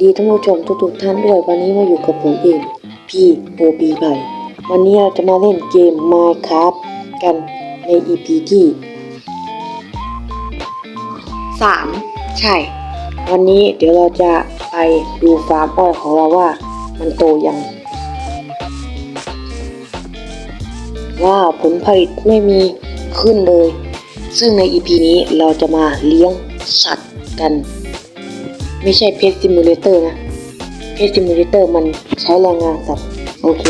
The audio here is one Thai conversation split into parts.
ดีท่านผู้ชมทุกๆท่านด้วยวันนี้มาอยู่กับผมเองพี่โอปีไผ่วันนี้เราจะมาเล่นเกม Minecraft กันใน EP ที่ 3 ใช่ วันนี้เดี๋ยวเราจะไปดูฟาร์มอ้อยของเราว่ามันโตยัง ว้าวผลผลิตไม่มีขึ้นเลย ซึ่งใน EP นี้เราจะมาเลี้ยงสัตว์กัน ไม่ใช่เพจซิมูเลเตอร์นะเพจซิมูเลเตอร์มันใช้แรงงานสัตว์โอเค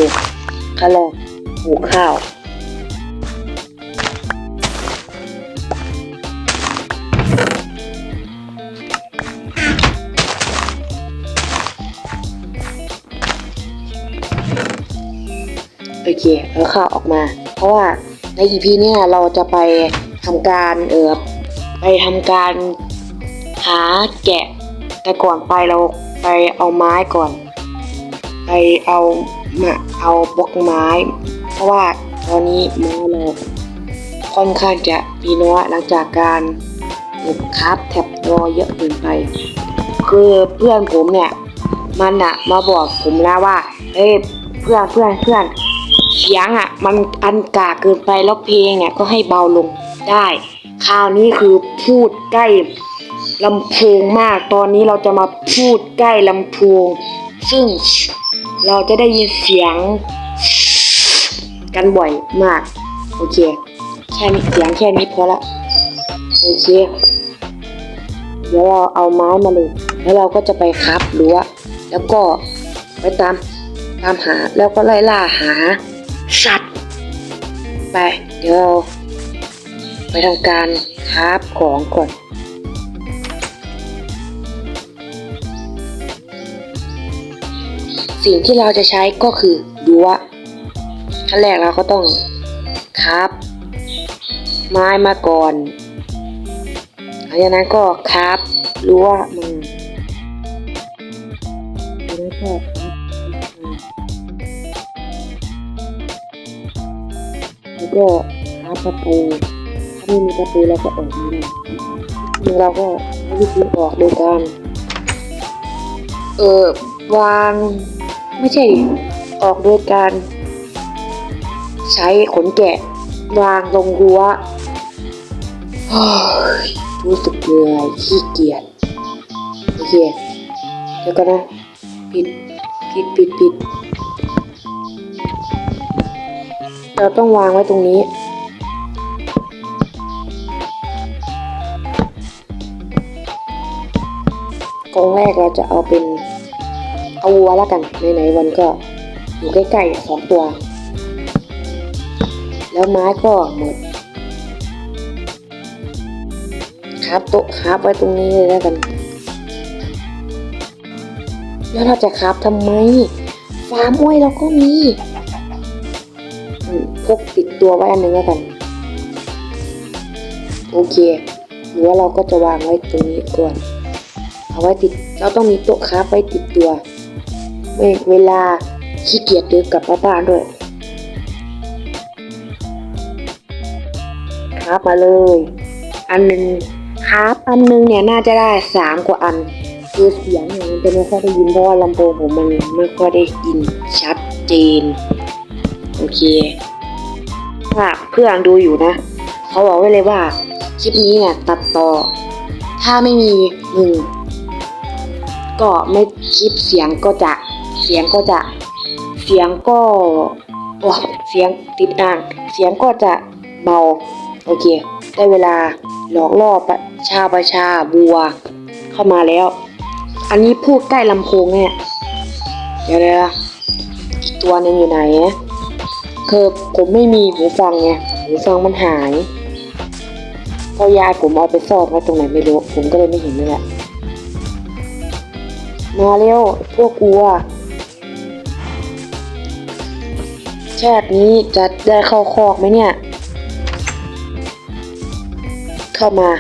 ขั้นแรกปลูข้าวโอเคแล้วข้าวออกมา เพราะว่าใน EP เนี่ยเราจะไปทำการเออไปทำการหาแกะ แต่ก่อนไปเราไปเอาไม้ก่อน ไปเอามาเอาบล็อกไม้ เพราะว่าตอนนี้ไม้เราค่อนข้างจะมีน้อยหลังจากการเก็บคราฟแท็บรอเยอะเกินไป คือเพื่อนผมเนี่ย มันอะมาบอกผมแล้วว่า เอ้ยเพื่อนเพื่อนเพื่อนเสียงอะมันอันกาเกินไปแล้วเพลงเนี่ยก็ให้เบาลงได้ คราวนี้คือพูดใกล้ ลำโพงมาก ตอนนี้เราจะมาพูดใกล้ลำโพง ซึ่งเราจะได้ยินเสียง กันบ่อยมาก โอเค แค่นี้เสียงแค่นี้พอละ โอเค เดี๋ยวเราเอาไม้มาเลยแล้วเราก็จะไปครับรั้วแล้วก็ไปตามตามหาแล้วก็ไล่ล่าหาสัตว์ ไป เดี๋ยวเราไปทำการคราฟของก่อน สิ่งที่เราจะใช้ก็คือรั้วขั้นแรกเราก็ต้องคราฟไม้มาก่อนหลังจากนั้นก็คราฟรั้วมาแล้วก็แล้วก็คราฟประตูถ้าไม่มีประตูเราก็ออกม่ได้ซึ่งเราก็วิธีออกโดยการเออ วางไม่ใช่ออกโดยการใช้ขนแกะ วางลงรั้วรู้สึกเหนื่อยขี้เกียจโอเคเดี๋ยวก็นะปิดปิดปิดปิดเราต้องวางไว้ตรงนี้กองแรกเราจะเอาเป็น เอาวัวแล้วกันไหนๆวันก็อยู่ใกล้ๆสองตัว แล้วไม้ก็หมดครับโต๊ะครับไว้ตรงนี้เลยแล้วกัน แล้วเราจะครับทำไม ฟาร์มอ้อยเราก็มีพกติดตัวไว้อันหนึ่งแล้วกัน โอเคหรือว่าเราก็จะวางไว้ตรงนี้ก่อน เอาไว้ติดเราต้องมีโต๊ะค้าไว้ติดตัว เวลาขี้เกียจเดินกลับมาบ้านด้วย ครับมาเลย อันหนึ่งครับอันหนึงเนี่ยน่าจะได้สามกว่าอัน คือเสียงเนี่ยมันจะไม่ค่อยได้ยินเพราะว่าลำโพงผมมันไม่ค่อยได้ยินชัดเจน โอเคถ้าเพื่อนดูอยู่นะ เขาบอกไว้เลยว่า คลิปนี้เนี่ยตัดต่อ ถ้าไม่มีหนึ่งก็ไม่คลิปเสียงก็จะ สียงก็จะเสียงก็โอ้เสียงติดอ่าง เสียงก็จะเบา โอเค ได้เวลาหลอกล่อประชาประชาบัว เข้ามาแล้ว อันนี้พูดใกล้ลำโพงเนี่ยเดี๋ยวเดี๋ยวอีกตัวนึงอยู่ไหนคือผมไม่มีหูฟังไงหูฟังมันหายเพอยายผมเอาไปซ่อนไว้ตรงไหนไม่รู้ ผมก็เลยไม่เห็นนี่แหละมาเร็วพวกกูอะ ชาตินี้จะได้เข้าคอกไหมเนี่ย เข้ามา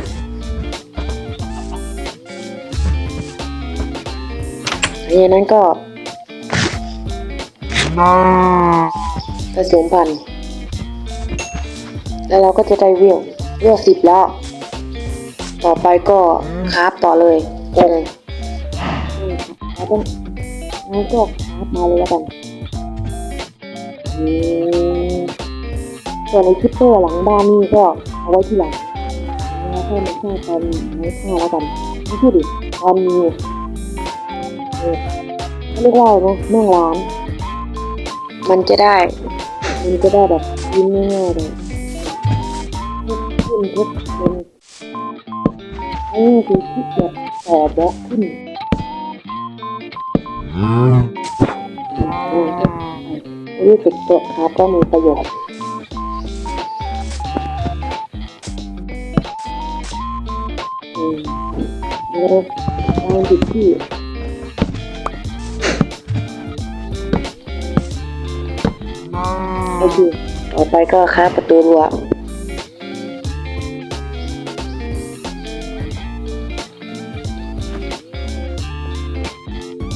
อันนี้นั้นก็ผสมพันธุ์แล้วเราก็จะได้เวียวเวียวสิบแล้ว ต่อไปก็คราฟต่อเลยกงเราต้องงั้นก็คราฟมาเลยแล้วกันอืม ส่วนในคิปเปอร์หลังบ้านนี่ก็เอาไว้ที่หลังแค่ห้มันแค่ตอนนี้ข้าแล้วกันไม่ใช่ดิตอนนี้เรียกว่าอะไรนะนั่งร้าน มันจะได้ มันจะได้แบบยิ้มง่ายๆเลยขึ้นทุกคนนี่คือที่เกียจแต่บล็อกขึ้นอืม ยี่สิบตัวครับก็มีประโยชน์เร็เอาดิพี่โอเคต่อไปก็ค้าประตูรั้ว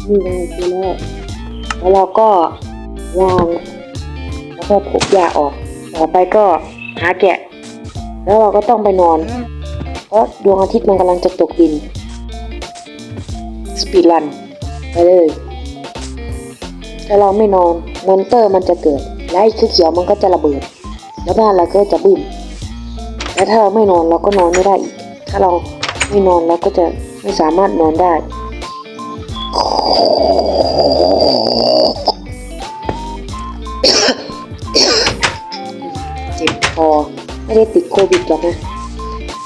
นี่ไงคือแล้วแล้วเราก็ วางแล้วก็ทุบยาออก ต่อไปก็หาแกะ แล้วเราก็ต้องไปนอน เพราะดวงอาทิตย์มันกำลังจะตกดิน สปีดรัน ไปเลย ถ้าเราไม่นอนมอนเตอร์มันจะเกิด และไอ้เขียวมันก็จะระเบิด แล้วบ้านเราก็จะบึ้มและถ้าเราไม่นอนเราก็นอนไม่ได้อีก ถ้าเราไม่นอนเราก็จะไม่สามารถนอนได้ เจ็บคอไม่ได้ติดโควิดหรอกนะ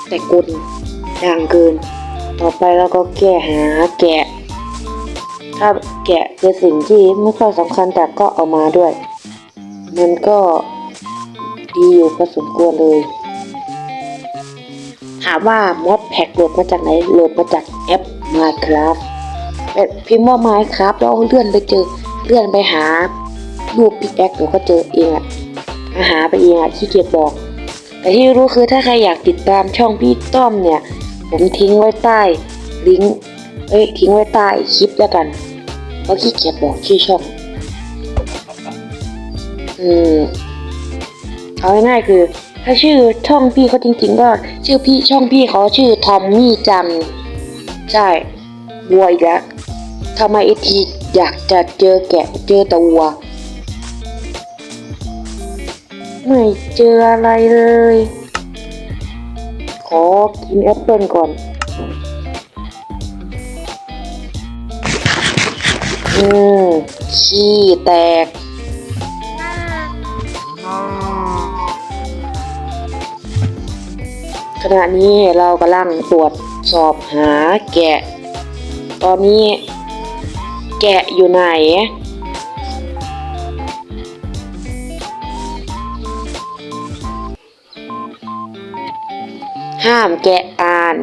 แต่กลดังเกิน ต่อไปเราก็แก้หาแกะ ถ้าแกะคือสิ่งที่ไม่ค่อยสำคัญแต่ก็เอามาด้วย มันก็ดีอยู่พอสมควรเลย ถามว่ามอดแพ็กโหลดมาจากไหนโหลดมาจากแอป Minecraft แบบพิมพ์ว่า Minecraft แล้วเลื่อนไปเจอเลื่อนไปหารูปพิกแอคเดี๋ยวก็เจอเองอะ หาไปเองอะขี้เกียจบอก แต่ที่รู้คือถ้าใครอยากติดตามช่องพี่ต้อมเนี่ย ผมทิ้งไว้ใต้ลิงก์เอ้ยทิ้งไว้ใต้คลิปแล้วกันเพราะขี้เกียจบอกชื่อช่องอืมเอาง่ายๆคือ ถ้าชื่อช่องพี่เขาจริงๆก็ชื่อพี่ช่องพี่เขาชื่อทอมมี่จังใช่วัวอีกแล้วทำไมไอทีอยากจะเจอแกะเจอต่วัว ไม่เจออะไรเลย ขอกินแอปเปิลก่อนอืมขี้แตก ขณะนี้เรากำลังตรวจสอบหาแกะ ตอนนี้แกะอยู่ไหน ห้ามแกะอ่าน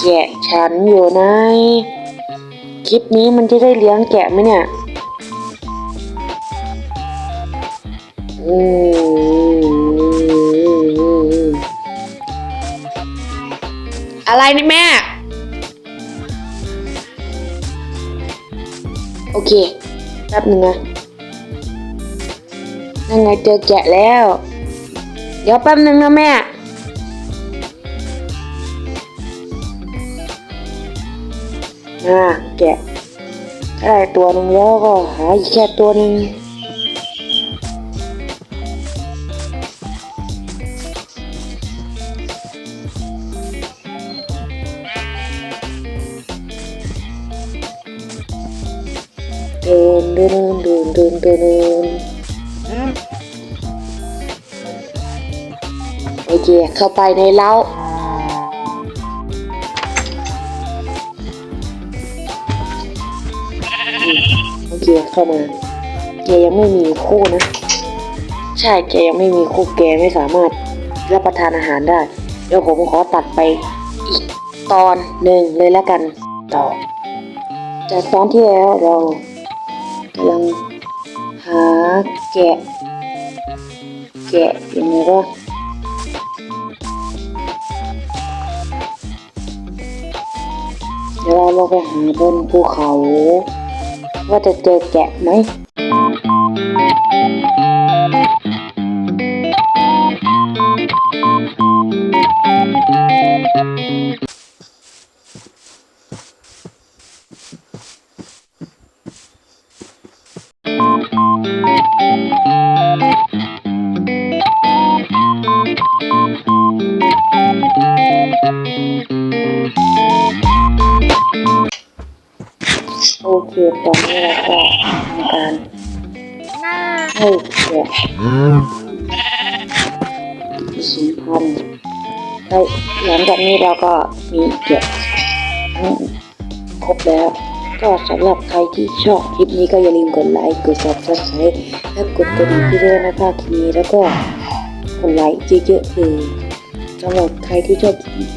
แกะฉันอยู่ไหนคลิปนี้มันจะได้เลี้ยงแกะไหมเนี่ย อืมอะไรนี่แม่ โอเค แป๊บหนึ่งนะนั่นไงเจอแกะแล้ว เดี๋ยวแป๊บหนึ่งนะแม่ อ่าแกะได้ตัวหนึ่งแล้วก็หาอีกแค่ตัวหนึ่งเดินเดินเดินเดินเดิน เดินโอเข้าไปในเล้าอืมโอเคเข้ามาแกยังไม่มีคู่นะ ใช่แกยังไม่มีคู่แกไม่สามารถรับประทานอาหารได้ เดี๋ยวผมขอตัดไปอีกตอนหนึ่งเลยแล้วกันต่อ จากตอนที่แล้วเรากำลังหาแกะ แกะยังไงก็ เดี๋ยวเราไปหาบนภูเขา ว่าจะเจอแกะไหม ก็ทำการให้แกะผสมพันธุ์ได้หลังจากนี้เราก็มีแกะทั้งครบแล้ว ก็สำหรับใครที่ชอบคลิปนี้ก็อย่าลืมกดไลค์กด subscribe และกดกระดิ่งที่ด้วยนะคะคลิปนี้แล้วก็กดไลค์เยอะๆเลยสำหรับใครที่ชอบคลิป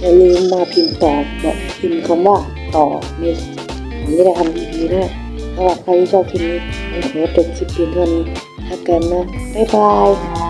อย่าลืมมาพิมพ์ตอบบอกพิมพ์คำว่าต่อในผมจะทำ EP หน้า สำหรับใครที่ชอบคลิปนี้ผมขอจบคลิปเพียงเท่านี้แล้วกันนะ บ๊ายบาย